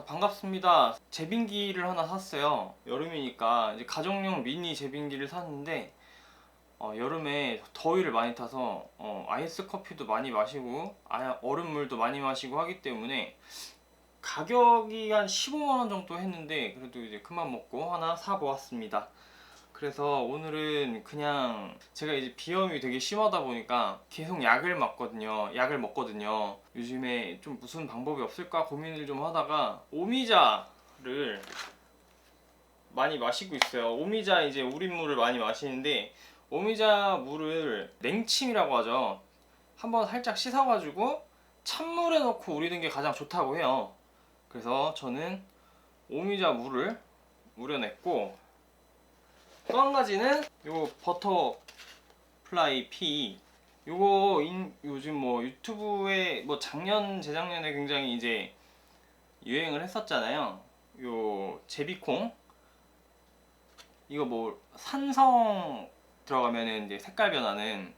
반갑습니다. 제빙기를 하나 샀어요. 여름이니까 이제 가정용 미니 제빙기를 샀는데 어, 여름에 더위를 많이 타서 어, 아이스 커피도 많이 마시고 아, 얼음물도 많이 마시고 하기 때문에 가격이 한 15만 원 정도 했는데 그래도 이제 그만 먹고 하나 사 보았습니다. 그래서 오늘은 그냥 제가 이제 비염이 되게 심하다 보니까 계속 약을 맞거든요. 약을 먹거든요. 요즘에 좀 무슨 방법이 없을까 고민을 좀 하다가 오미자를 많이 마시고 있어요. 오미자 이제 우린물을 많이 마시는데 오미자 물을 냉침이라고 하죠. 한번 살짝 씻어가지고 찬물에 넣고 우리는 게 가장 좋다고 해요. 그래서 저는 오미자 물을 우려냈고 또 한 가지는 요 버터플라이 피 요거 인- 요즘 뭐 유튜브에 뭐 작년 재작년에 굉장히 이제 유행을 했었잖아요. 요 제비콩 이거 뭐 산성 들어가면은 이제 색깔 변하는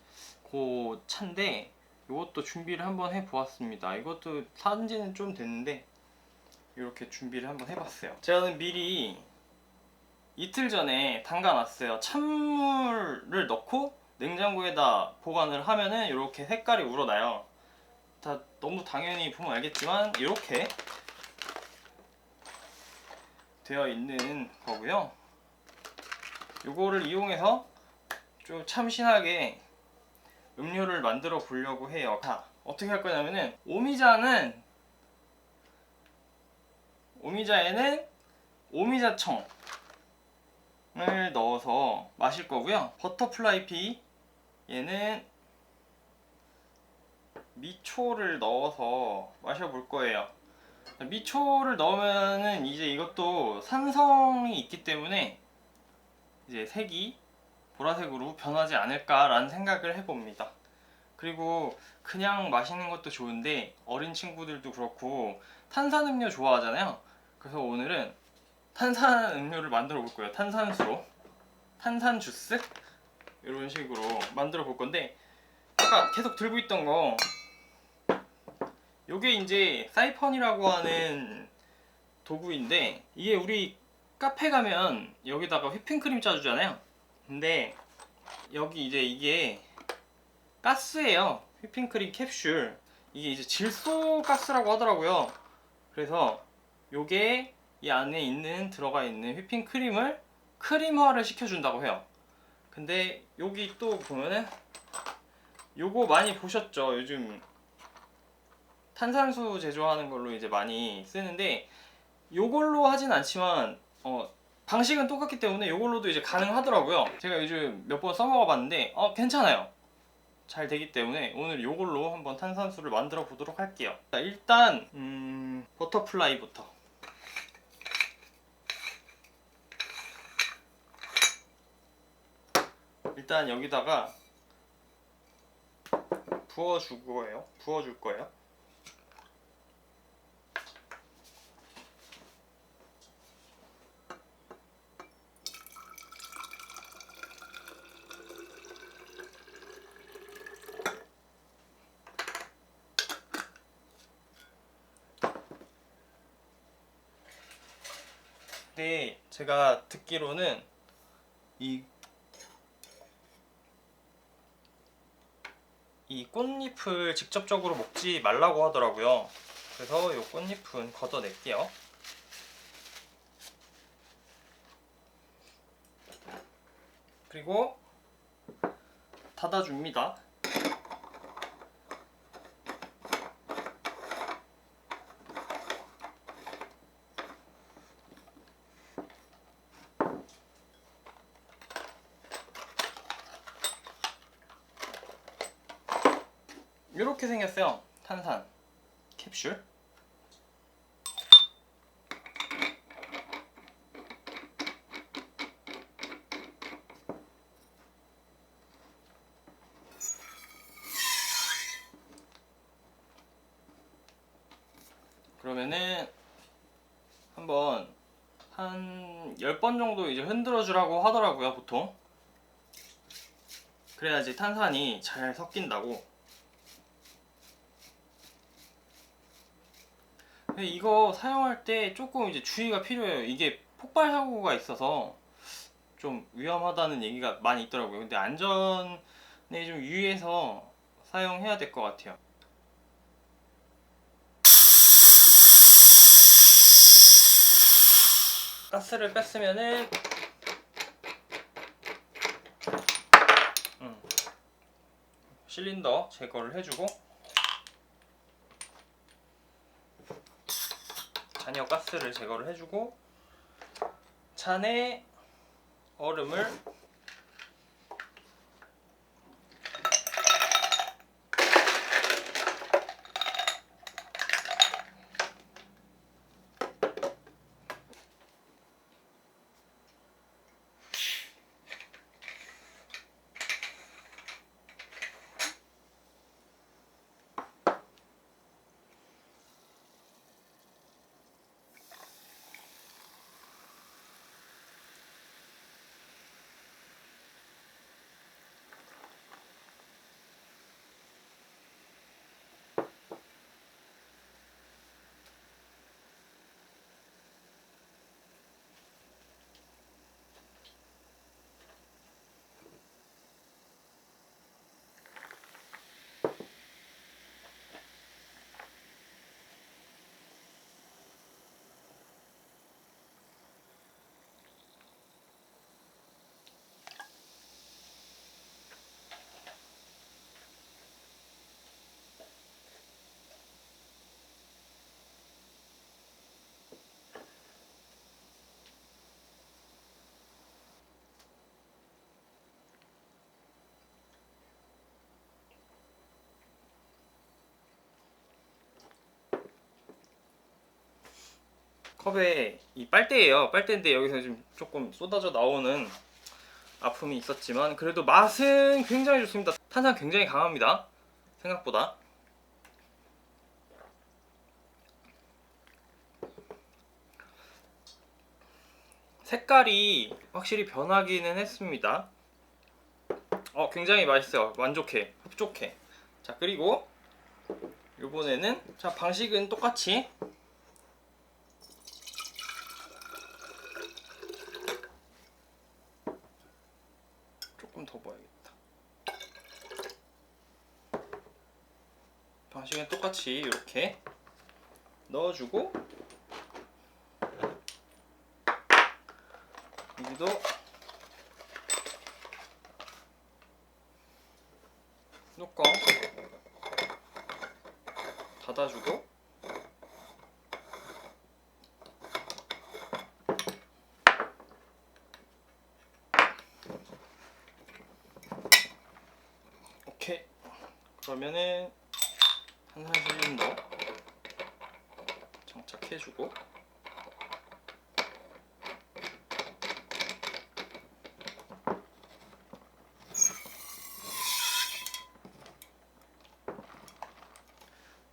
그 차인데 이것도 준비를 한번 해 보았습니다. 이것도 산지는 좀 됐는데 이렇게 준비를 한번 해봤어요. 저는 미리 이틀 전에 담가놨어요. 찬물을 넣고 냉장고에다 보관을 하면은 이렇게 색깔이 우러나요. 다 너무 당연히 보면 알겠지만 이렇게 되어 있는 거고요. 이거를 이용해서 좀 참신하게 음료를 만들어 보려고 해요. 자, 어떻게 할 거냐면은 오미자는 오미자에는 오미자청 을 넣어서 마실 거고요. 버터플라이 피 얘는 미초를 넣어서 마셔볼 거예요. 미초를 넣으면은 이제 이것도 산성이 있기 때문에 이제 색이 보라색으로 변하지 않을까라는 생각을 해봅니다. 그리고 그냥 마시는 것도 좋은데 어린 친구들도 그렇고 탄산음료 좋아하잖아요. 그래서 오늘은 탄산 음료를 만들어 볼 거예요. 탄산수로 탄산 주스 이런 식으로 만들어 볼 건데 아까 계속 들고 있던 거 요게 이제 사이펀이라고 하는 도구인데 이게 우리 카페 가면 여기다가 휘핑크림 짜주잖아요. 근데 여기 이제 이게 가스예요. 휘핑크림 캡슐. 이게 이제 질소 가스라고 하더라고요. 그래서 요게 이 안에 있는 들어가 있는 휘핑 크림을 크림화를 시켜준다고 해요. 근데 여기 또 보면은 요거 많이 보셨죠? 요즘 탄산수 제조하는 걸로 이제 많이 쓰는데 요걸로 하진 않지만 어 방식은 똑같기 때문에 요걸로도 이제 가능하더라고요. 제가 요즘 몇 번 써먹어 봤는데 어 괜찮아요. 잘 되기 때문에 오늘 요걸로 한번 탄산수를 만들어 보도록 할게요. 자, 일단 음, 버터플라이부터 일단 여기다가 부어줄 거예요. 부어줄 거예요. 근데 제가 듣기로는 이 이 꽃잎을 직접적으로 먹지 말라고 하더라고요. 그래서 이 꽃잎은 걷어낼게요. 그리고 닫아줍니다. 이렇게 생겼어요. 탄산 캡슐. 그러면은 한번 한 10번 정도 이제 흔들어 주라고 하더라고요, 보통. 그래야지 탄산이 잘 섞인다고. 이거 사용할 때 조금 이제 주의가 필요해요. 이게 폭발 사고가 있어서 좀 위험하다는 얘기가 많이 있더라고요. 근데 안전에 좀 유의해서 사용해야 될 것 같아요. 가스를 뺐으면은 음, 실린더 제거를 해주고 잔여 가스를 제거를 해주고 잔에 얼음을 컵에 이 빨대예요. 빨대인데 여기서 좀 조금 쏟아져 나오는 아픔이 있었지만 그래도 맛은 굉장히 좋습니다. 탄산 굉장히 강합니다. 생각보다. 색깔이 확실히 변하기는 했습니다. 어, 굉장히 맛있어요. 만족해. 흡족해. 자, 그리고 이번에는 자, 방식은 똑같이 조금 더 봐야겠다. 방식은 똑같이 이렇게 넣어주고 여기도 뚜껑 닫아주고 오케이. 그러면은 탄산 실린더 장착해주고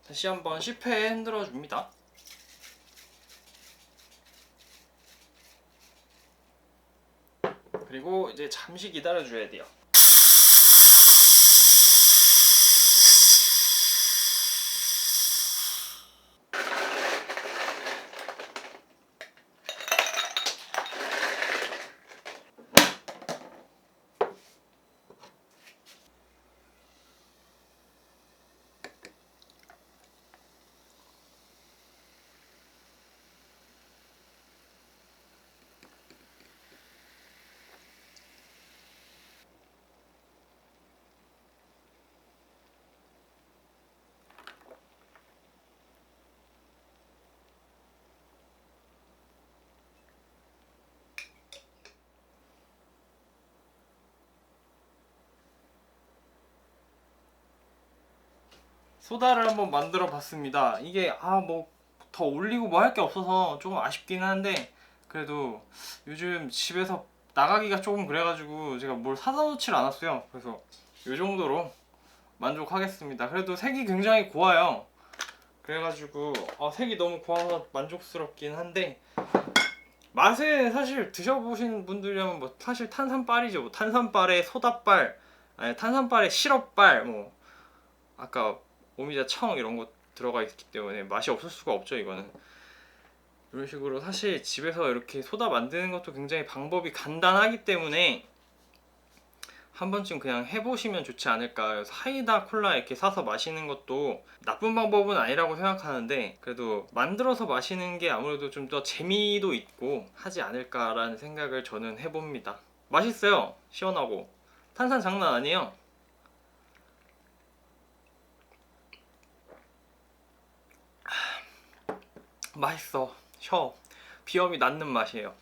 다시 한번 10회 흔들어 줍니다. 그리고 이제 잠시 기다려 줘야 돼요. 소다를 한번 만들어 봤습니다. 이게 아 뭐 더 올리고 뭐 할 게 없어서 조금 아쉽긴 한데 그래도 요즘 집에서 나가기가 조금 그래가지고 제가 뭘 사다 놓질 않았어요. 그래서 요 정도로 만족하겠습니다. 그래도 색이 굉장히 고와요. 그래가지고 아, 색이 너무 고와서 만족스럽긴 한데 맛은 사실 드셔보신 분들이라면 뭐 사실 탄산빨이죠. 뭐 탄산빨에 소다빨, 아니 탄산빨에 시럽빨, 뭐 아까 오미자 청 이런 거 들어가 있기 때문에 맛이 없을 수가 없죠 이거는. 이런 식으로 사실 집에서 이렇게 소다 만드는 것도 굉장히 방법이 간단하기 때문에 한 번쯤 그냥 해보시면 좋지 않을까. 사이다 콜라 이렇게 사서 마시는 것도 나쁜 방법은 아니라고 생각하는데 그래도 만들어서 마시는 게 아무래도 좀 더 재미도 있고 하지 않을까라는 생각을 저는 해봅니다. 맛있어요. 시원하고. 탄산 장난 아니에요 맛있어. 셔. 비염이 낫는 맛이에요.